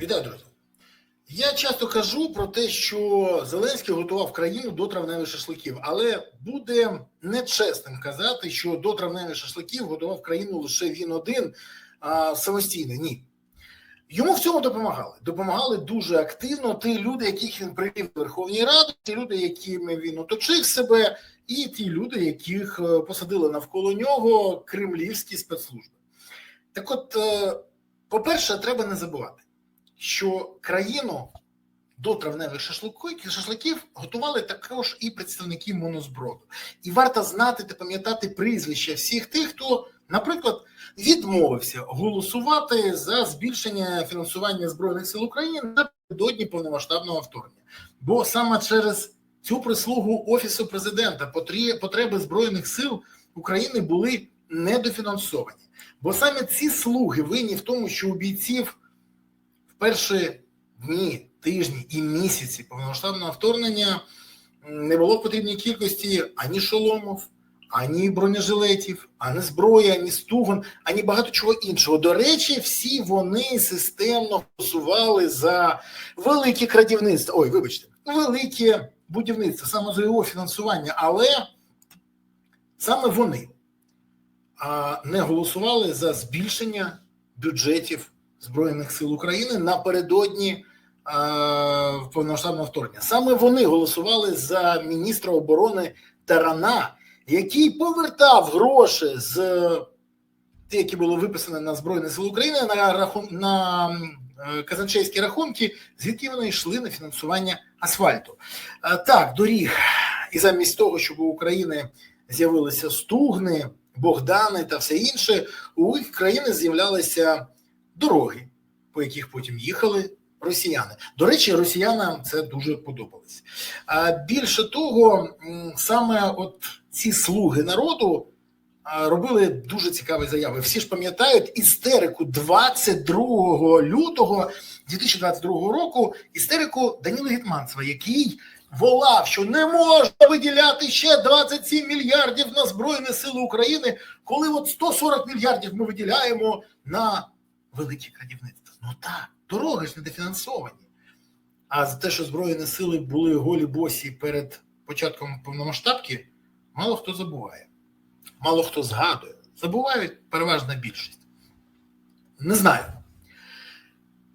Вітаю, друзі. Я часто кажу про те, що Зеленський готував країну до травневих шашликів, але буде нечесним казати, що до травневих шашликів готував країну лише він один а, самостійно. Ні. Йому в цьому допомагали. Допомагали дуже активно ті люди, яких він привів до Верховної Ради, ті люди, якими він оточив себе, і ті люди, яких е, посадили навколо нього кремлівські спецслужби. Так от, е, по-перше, треба не забувати що країну до травневих шашликів, шашликів готували також і представники монозброду. І варто знати та пам'ятати прізвища всіх тих, хто, наприклад, відмовився голосувати за збільшення фінансування збройних сил України напередодні повномасштабного вторгнення. Бо саме через цю прислугу офісу президента потреби збройних сил України були недофінансовані. Бо саме ці слуги винні в тому, що у бійців перші дні, тижні і місяці повномасштабного вторгнення не було потрібній кількості ані шоломів, ані бронежилетів, ані зброї, ані стугон, ані багато чого іншого. До речі, всі вони системно голосували за великі крадівництва. Ой, вибачте, велике будівництво, саме за його фінансування, але саме вони не голосували за збільшення бюджетів. Збройних сил України напередодні е, повномасштабного вторгнення. Саме вони голосували за міністра оборони Тарана, який повертав гроші з ті, які були виписані на Збройні Сили України на рахун на е, казначейські рахунки, звідки вони йшли на фінансування асфальту. Е, так, доріг. І замість того, щоб у України з'явилися стугни, Богдани та все інше, у країни з'являлися дороги, по яких потім їхали росіяни. До речі, росіянам це дуже подобалось. А більше того, саме от ці слуги народу робили дуже цікаві заяви. Всі ж пам'ятають істерику 22 лютого 2022 року. Істерику Даніла Гетманцева, який волав, що не можна виділяти ще 27 мільярдів на Збройні Сили України, коли от 140 мільярдів ми виділяємо на велике крадівництво. Ну так, дороги ж недофінансовані. А за те, що Збройні сили були голі босі перед початком повномасштабки, мало хто забуває, мало хто згадує. Забувають переважна більшість. Не знаю.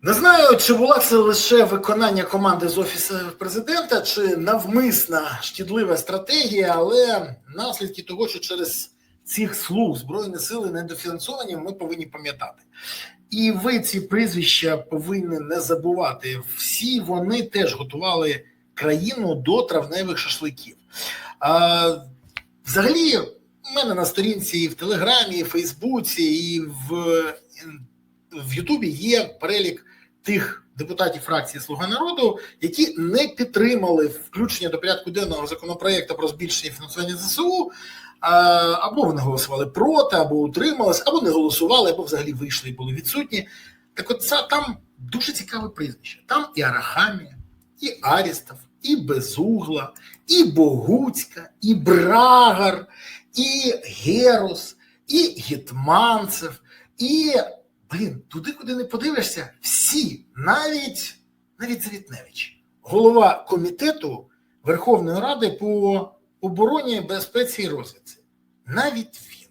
Не знаю, чи була це лише виконання команди з офісу президента, чи навмисна шкідлива стратегія, але наслідки того, що через цих слуг Збройні сили недофінансовані, ми повинні пам'ятати. І ви ці прізвища повинні не забувати. Всі вони теж готували країну до травневих шашликів. А, Взагалі, у мене на сторінці і в Телеграмі, і в Фейсбуці, і в в Ютубі є перелік тих депутатів фракції Слуга народу, які не підтримали включення до порядку денного законопроекту про збільшення фінансування ЗСУ або вони голосували проти, або утримались, або не голосували, або взагалі вийшли і були відсутні. Так от це там дуже цікаве прізвище. Там і Арахамія, і Арістов, і Безугла, і Богуцька, і Брагар, і Герус, і Гетманцев, і, блін, туди, куди не подивишся, всі, навіть навіть Завітневич, голова комітету Верховної Ради по обороні, безпеці і розвідці. Навіть він.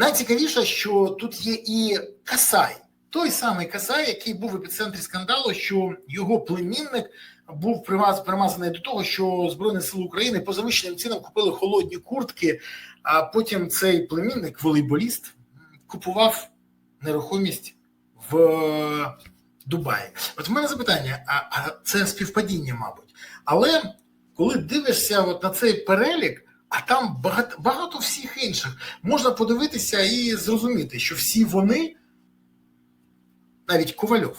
Найцікавіше, що тут є і Касай, той самий Касай, який був в епіцентрі скандалу, що його племінник був примазаний до того, що Збройні Сили України по завищеним цінам купили холодні куртки, а потім цей племінник, волейболіст, купував нерухомість в Дубаї. От в мене запитання: а, а це співпадіння, мабуть. Але коли дивишся от на цей перелік, а там багато багато всіх інших, можна подивитися і зрозуміти, що всі вони, навіть Ковальов,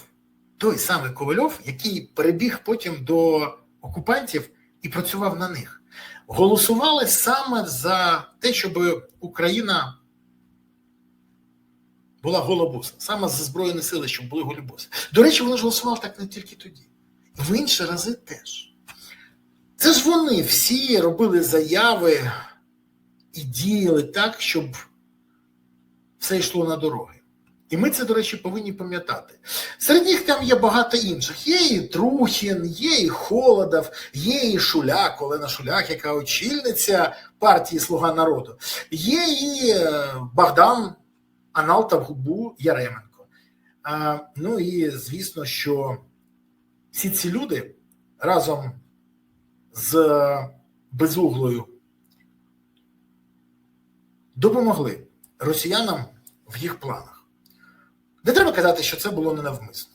той самий Ковальов, який перебіг потім до окупантів і працював на них, голосували саме за те, щоб Україна була голобоса, саме за Збройні сили, щоб були голібоси. До речі, вони ж голосували так не тільки тоді, в інші рази теж. Це ж вони всі робили заяви і діяли так, щоб все йшло на дороги. І ми це, до речі, повинні пам'ятати. Серед них там є багато інших. Є і Трухін, є і Холодов, є і Шуляк, Олена Шуляк, яка очільниця партії Слуга народу. Є і е, Богдан Анал Губу Яременко. А, ну і звісно, що всі ці люди разом з безуглою допомогли росіянам в їх планах. Не треба казати, що це було ненавмисно.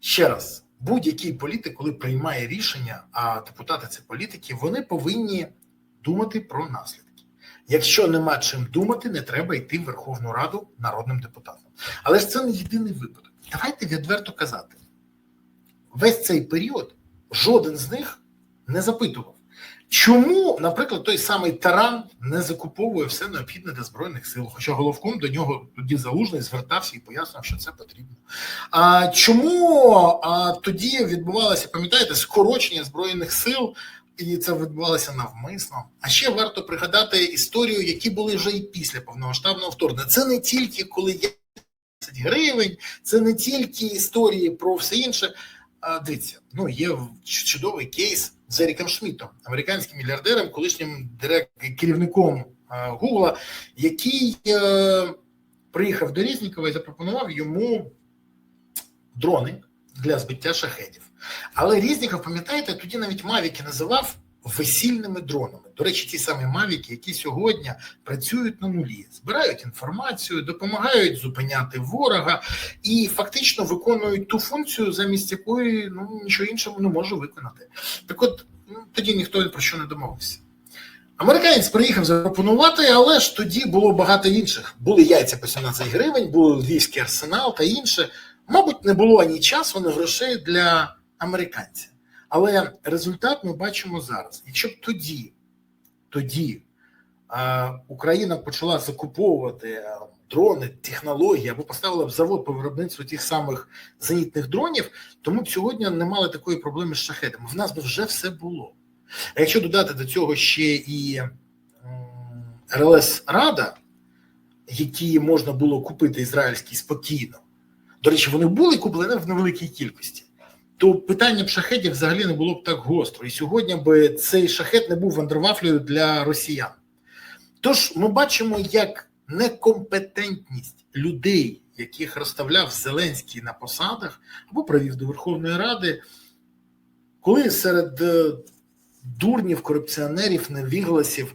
Ще раз, будь-який політик, коли приймає рішення, а депутати це політики, вони повинні думати про наслідки. Якщо нема чим думати, не треба йти в Верховну Раду народним депутатам. Але ж це не єдиний випадок. Давайте відверто казати. Весь цей період жоден з них не запитував, чому, наприклад, той самий Таран не закуповує все необхідне для збройних сил, хоча головком до нього тоді залужний звертався і пояснив, що це потрібно. А чому а, тоді відбувалося, пам'ятаєте, скорочення збройних сил? І це відбувалося навмисно. А ще варто пригадати історію, які були вже і після повномасштабного вторгнення. Це не тільки коли є 10 гривень, це не тільки історії про все інше. А, дивіться, ну є чудовий кейс з Еріком Шмітом, американським мільярдером, колишнім директ керівником Гугла, який е, приїхав до Різнікова і запропонував йому дрони для збиття шахедів. Але Різніков, пам'ятаєте, тоді навіть Мавіки називав весільними дронами. До речі, ті самі Мавіки, які сьогодні працюють на нулі, збирають інформацію, допомагають зупиняти ворога і фактично виконують ту функцію, замість якої ну нічого іншого не може виконати. Так от ну, тоді ніхто про що не домовився. Американець приїхав запропонувати, але ж тоді було багато інших. Були яйця по 17 гривень, був львівський арсенал та інше. Мабуть, не було ані часу, ні грошей для американця. Але результат ми бачимо зараз. Якщо б тоді, тоді а, Україна почала закуповувати а, дрони, технології або поставила б завод по виробництву тих самих зенітних дронів, то ми б сьогодні не мали такої проблеми з шахетами. В нас би вже все було. А якщо додати до цього ще і РЛС Рада, які можна було купити ізраїльські спокійно, до речі, вони були куплені в невеликій кількості, то питання б шахетів взагалі не було б так гостро. І сьогодні би цей шахет не був вандервафлею для росіян. Тож ми бачимо, як некомпетентність людей, яких розставляв Зеленський на посадах або провів до Верховної Ради, коли серед дурнів, корупціонерів, невігласів,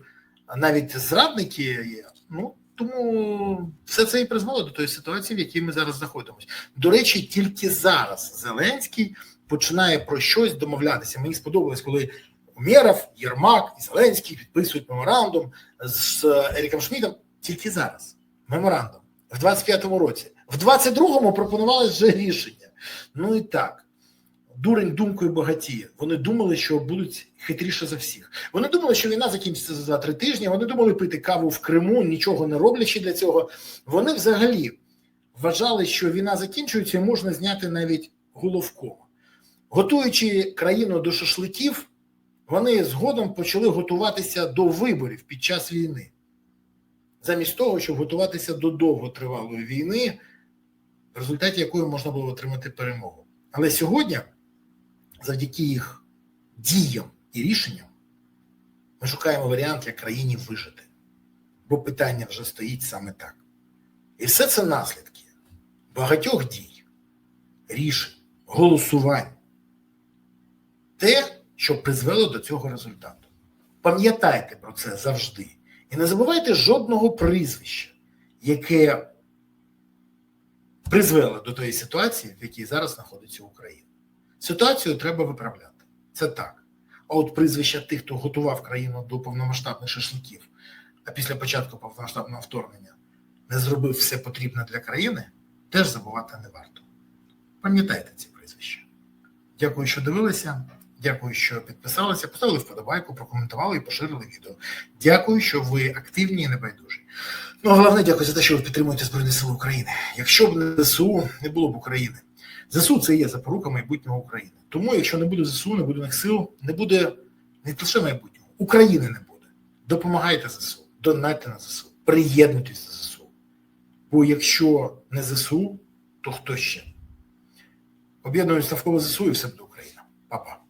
навіть зрадники є, ну тому все це і призвело до тої ситуації, в якій ми зараз знаходимося. До речі, тільки зараз Зеленський починає про щось домовлятися. Мені сподобалось, коли Умєров, Єрмак і Зеленський підписують меморандум з Еріком Шмідом. Тільки зараз меморандум в 25-му році, в 22-му пропонували вже рішення. Ну і так. Дурень думкою багатіє. Вони думали, що будуть хитріше за всіх. Вони думали, що війна закінчиться за 2-3 тижні. Вони думали пити каву в Криму, нічого не роблячи для цього. Вони взагалі вважали, що війна закінчується і можна зняти навіть головком. Готуючи країну до шашликів, вони згодом почали готуватися до виборів під час війни, замість того, щоб готуватися до довготривалої війни, в результаті якої можна було отримати перемогу. Але сьогодні завдяки їх діям і рішенням ми шукаємо варіант, як країні вижити. Бо питання вже стоїть саме так. І все це наслідки багатьох дій, рішень, голосувань. Те, що призвело до цього результату. Пам'ятайте про це завжди. І не забувайте жодного прізвища, яке призвело до тої ситуації, в якій зараз знаходиться Україна. Ситуацію треба виправляти. Це так. А от прізвища тих, хто готував країну до повномасштабних шашликів, а після початку повномасштабного вторгнення не зробив все потрібне для країни, теж забувати не варто. Пам'ятайте ці прізвища. Дякую, що дивилися. Дякую, що підписалися, поставили вподобайку, прокоментували і поширили відео. Дякую, що ви активні і небайдужі. Ну а головне, дякую за те, що ви підтримуєте Збройні Сили України. Якщо б не ЗСУ, не було б України. ЗСУ це є запорука майбутнього України. Тому, якщо не буде ЗСУ, не буде них сил, не буде не лише майбутнього, України не буде. Допомагайте ЗСУ, донайте на ЗСУ, приєднуйтесь до ЗСУ. Бо якщо не ЗСУ, то хто ще? Об'єднуємося навколо ЗСУ і все буде Україна. Па-па.